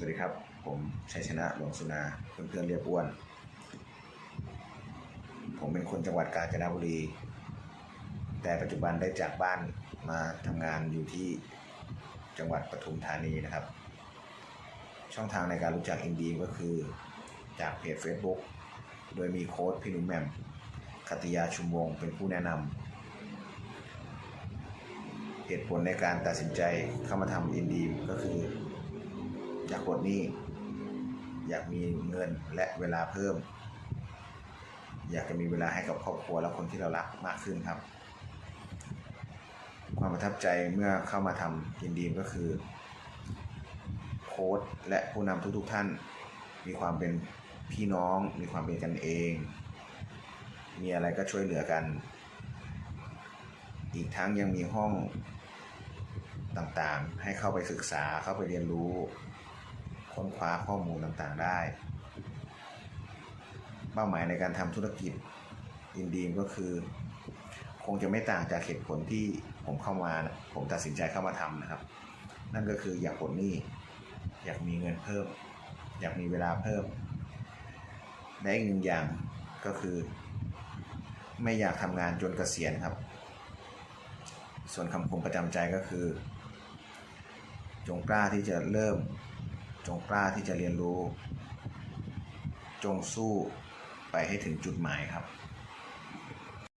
สวัสดีครับ ผมชัยชนะหลวงสุนาเพื่อนๆเรียกอ้วน ผมเป็นคนจังหวัดกาญจนบุรี แต่ปัจจุบันได้จากบ้านมาทำงานอยู่ที่จังหวัดปทุมธานีนะครับ ช่องทางในการรู้จักอินดีก็คือจากเพจ Facebook โดยมีโค้ดพี่หนุ่มแหม่มคัตยาชุมวงเป็นผู้แนะนำเหตุผลในการตัดสินใจเข้ามาทำอินดีก็คือ อยากปลดหนี้ อยากมีเงินและเวลาเพิ่ม อยากจะมีเวลาให้กับครอบครัวและคนที่เรารักมากขึ้นครับ ความประทับใจเมื่อเข้ามาทำยินดีมก็คือโค้ชและผู้นำทุก ๆ ท่าน มีความเป็นพี่น้อง มีความเป็นกันเอง มีอะไรก็ช่วยเหลือกัน อีกทั้งยังมีห้องต่างๆ ให้เข้าไปศึกษาเข้าไปเรียนรู้ ค้นคว้าข้อมูลต่างๆได้ เป้าหมายในการทำธุรกิจอินดีมก็คือ คงจะไม่ต่างจากเหตุผลที่ผมเข้ามานะผมตัดสินใจเข้ามาทำนะครับ นั่นก็คืออยากปลหนี้อยากมีเงินเพิ่ม อยากมีเวลาเพิ่มและอีกหนึ่งอย่างก็คือ ไม่อยากทำงานจนเกษียณครับ ส่วนคำคมประจำใจก็คือ จงกล้าที่จะเริ่ม จงกล้าที่จะเรียนรู้ จงสู้ไปให้ถึงจุดหมายครับ